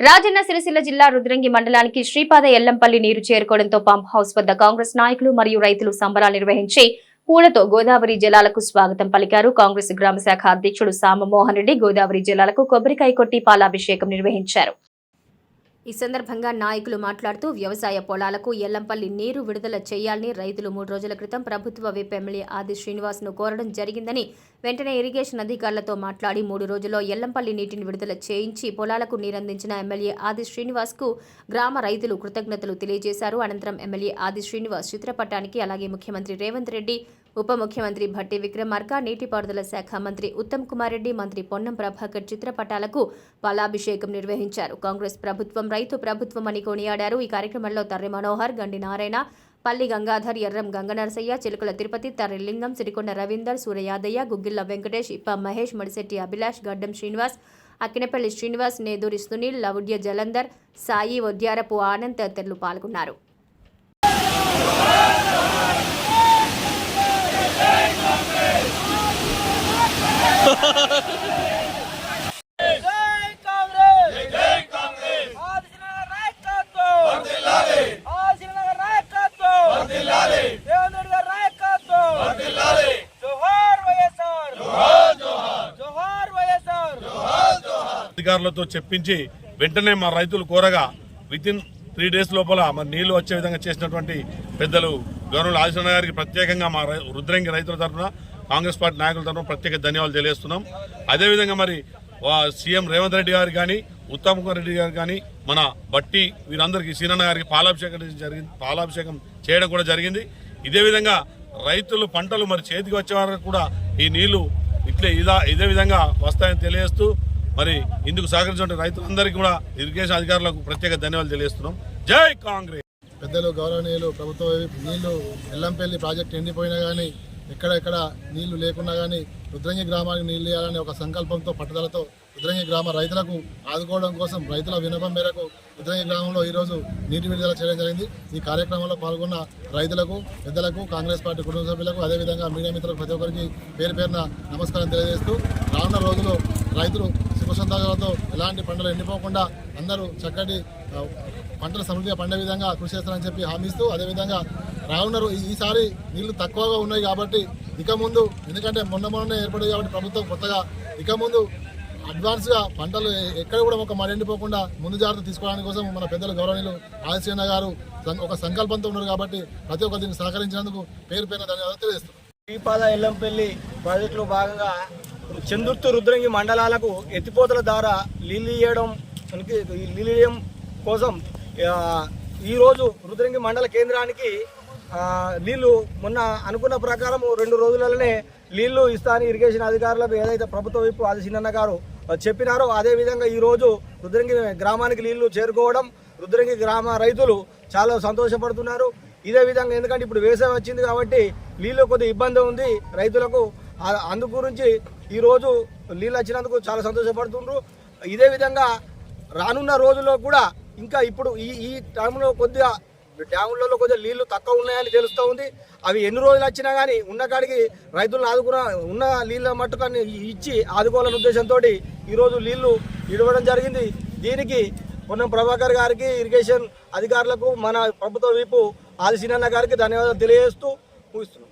రాజన్న సిరిసిల్ల జిల్లా రుద్రంగి మండలానికి శ్రీపాద ఎల్లంపల్లి నీరు చేరుకోవడంతో పంప్ హౌస్ వద్ద కాంగ్రెస్ నాయకులు మరియు రైతులు సంబరాలు నిర్వహించి పూలతో గోదావరి జలాలకు స్వాగతం పలికారు. కాంగ్రెస్ గ్రామ శాఖ అధ్యక్షుడు సామమోహన్ రెడ్డి గోదావరి జలాలకు కొబ్బరికాయ కొట్టి పాలాభిషేకం నిర్వహించారు. ఈ సందర్భంగా నాయకులు మాట్లాడుతూ వ్యవసాయ పొలాలకు ఎల్లంపల్లి నీరు విడుదల చేయాలని రైతులు మూడు రోజుల క్రితం ప్రభుత్వ విప్ ఎమ్మెల్యే ఆది శ్రీనివాస్ను కోరడం జరిగిందని వెంటనే ఇరిగేషన్ అధికారులతో మాట్లాడి మూడు రోజుల్లో ఎల్లంపల్లి నీటిని విడుదల చేయించి పొలాలకు నీరందించిన ఎమ్మెల్యే ఆది శ్రీనివాస్కు గ్రామ రైతులు కృతజ్ఞతలు తెలియజేశారు. అనంతరం ఎమ్మెల్యే ఆది శ్రీనివాస్ చిత్రపటానికి అలాగే ముఖ్యమంత్రి రేవంత్ రెడ్డి ఉప ముఖ్యమంత్రి భట్టి విక్రమార్క నీటిపారుదల శాఖ మంత్రి ఉత్తమ్ కుమార్ రెడ్డి మంత్రి పొన్నం ప్రభాకర్ చిత్రపటాలకు పాలాభిషేకం నిర్వహించారు. కాంగ్రెస్ ప్రభుత్వం రైతు ప్రభుత్వం అని కొనియాడారు. ఈ కార్యక్రమంలో తర్రి మనోహర్ గండి నారాయణ పల్లి గంగాధర్ ఎర్రం గంగనరసయ్య చిలుకల తిరుపతి తర్రి లింగం సిరికొండ రవీందర్ సూర్యయాదయ్య గుగ్గిళ్ళ వెంకటేష్ ఇప్ప మహేష్ మడిశెట్టి అభిలాష్ గడ్డం శ్రీనివాస్ అక్కినపల్లి శ్రీనివాస్ నేదూరి సునీల్ లవుడ్య జలంధర్ సాయి ఒద్యారపు ఆనంద్ తదితరులు పాల్గొన్నారు. అధికారులతో చెప్పించి వెంటనే మా రైతులు కోరగా విత్ ఇన్ త్రీ డేస్ లోపల మరి నీళ్ళు వచ్చే విధంగా చేసినటువంటి పెద్దలు గవర్నర్ ఆదిశన్న గారికి ప్రత్యేకంగా మా రుద్రంగి రైతుల తరఫున కాంగ్రెస్ పార్టీ నాయకుల తరఫున ప్రత్యేక ధన్యవాదాలు తెలియజేస్తున్నాం. అదేవిధంగా మరి వా- సీఎం రేవంత్ రెడ్డి గారు కానీ ఉత్తమ్ కుమార్ రెడ్డి గారు కానీ మన బట్టి వీరందరికీ సీనన్న గారికి పాలాభిషేకం జరిగింది పాలాభిషేకం చేయడం కూడా జరిగింది. ఇదే విధంగా రైతులు పంటలు మరి చేతికి వచ్చే వరకు కూడా ఈ నీళ్ళు ఇట్లే ఇదా ఇదే విధంగా వస్తాయని తెలియజేస్తూ మరి ఇందుకు సహకరించిన రైతులందరికీ కూడా ఇరిగేషన్ అధికారులకు ప్రత్యేక ధన్యవాదాలు తెలియజేస్తున్నాం. జై కాంగ్రెస్! పెద్దలు గౌరవనీయులు ప్రభుత్వ నీళ్ళు ఎల్లంపల్లి ప్రాజెక్టు ఎండిపోయినా కానీ ఎక్కడెక్కడ నీళ్ళు లేకున్నా కానీ రుద్రంగి గ్రామానికి నీళ్ళు ఇవ్వాలనే ఒక సంకల్పంతో పట్టుదలతో రుద్రంగి గ్రామ రైతులకు ఆదుకోవడం కోసం రైతుల వినపం మేరకు రుద్రంగి గ్రామంలో ఈరోజు నీటి విడుదల చేయడం జరిగింది. ఈ కార్యక్రమంలో పాల్గొన్న రైతులకు పెద్దలకు కాంగ్రెస్ పార్టీ కుటుంబ సభ్యులకు అదేవిధంగా మీడియా మిత్రులకు ప్రతి ఒక్కరికి పేరు పేరున నమస్కారం తెలియజేస్తూ రానున్న రోజుల్లో రైతులు సుఖసంతోషాలతో ఎలాంటి పంటలు ఎండిపోకుండా అందరూ చక్కటి పంటలు సమృద్ధిగా పండే విధంగా కృషి చేస్తారని చెప్పి హామీ ఇస్తూ అదేవిధంగా రానున్న ఈసారి నీళ్ళు తక్కువగా ఉన్నాయి కాబట్టి ఇక ముందు ఎందుకంటే మొన్న మొన్న ఏర్పడింది కాబట్టి ప్రభుత్వం కొత్తగా ఇక ముందు అడ్వాన్స్గా పంటలు ఎక్కడ కూడా ఒక మడి ఎండిపోకుండా ముందు జాగ్రత్త తీసుకోవడానికి కోసం మన పెద్దలు గౌరవనీయులు ఆదిత్యన్న గారు సం- ఒక సంకల్పంతో ఉన్నారు కాబట్టి ప్రతి ఒక్క దీన్ని సహకరించినందుకు పేరు పేరు ధన్యవాదాలు తెలియజేస్తున్నాం. శ్రీపాద ఎల్లంపల్లి ప్రాజెక్టులో భాగంగా చందుర్తు రుద్రంగి మండలాలకు ఎత్తిపోతల ద్వారా లీలియడం ఇవ్వడం ఈ కోసం ఈరోజు రుద్రంగి మండల కేంద్రానికి నీళ్ళు మొన్న అనుకున్న ప్రకారం రెండు రోజులలోనే నీళ్ళు ఇస్తాను ఇరిగేషన్ అధికారులకు ఏదైతే ప్రభుత్వ వైపు ఆది చిన్నన్న గారు చెప్పినారో అదేవిధంగా ఈరోజు రుద్రంగి గ్రామానికి నీళ్ళు చేరుకోవడం రుద్రంగి గ్రామ రైతులు చాలా సంతోషపడుతున్నారు. ఇదే విధంగా ఎందుకంటే ఇప్పుడు వేసవి వచ్చింది కాబట్టి నీళ్ళు కొద్దిగా ఇబ్బంది ఉంది రైతులకు. అందు గురించి ఈరోజు నీళ్ళు వచ్చినందుకు చాలా సంతోషపడుతుండ్రు. ఇదే విధంగా రానున్న రోజుల్లో కూడా ఇంకా ఇప్పుడు ఈ ఈ టైంలో కొద్దిగా డ్యాములలో కొద్దిగా నీళ్ళు తక్కువ ఉన్నాయని తెలుస్తూ ఉంది. అవి ఎన్ని రోజులు వచ్చినా కానీ ఉన్న కాడికి రైతులను ఆదుకున్న ఉన్న నీళ్ళ మట్టుకని ఇచ్చి ఆదుకోవాలనే ఉద్దేశంతో ఈరోజు నీళ్ళు ఇవ్వడం జరిగింది. దీనికి పొన్నం ప్రభాకర్ గారికి ఇరిగేషన్ అధికారులకు మన ప్రభుత్వ వైపు ఆదిశీనన్న గారికి ధన్యవాదాలు తెలియజేస్తూ ముగిస్తున్నాం.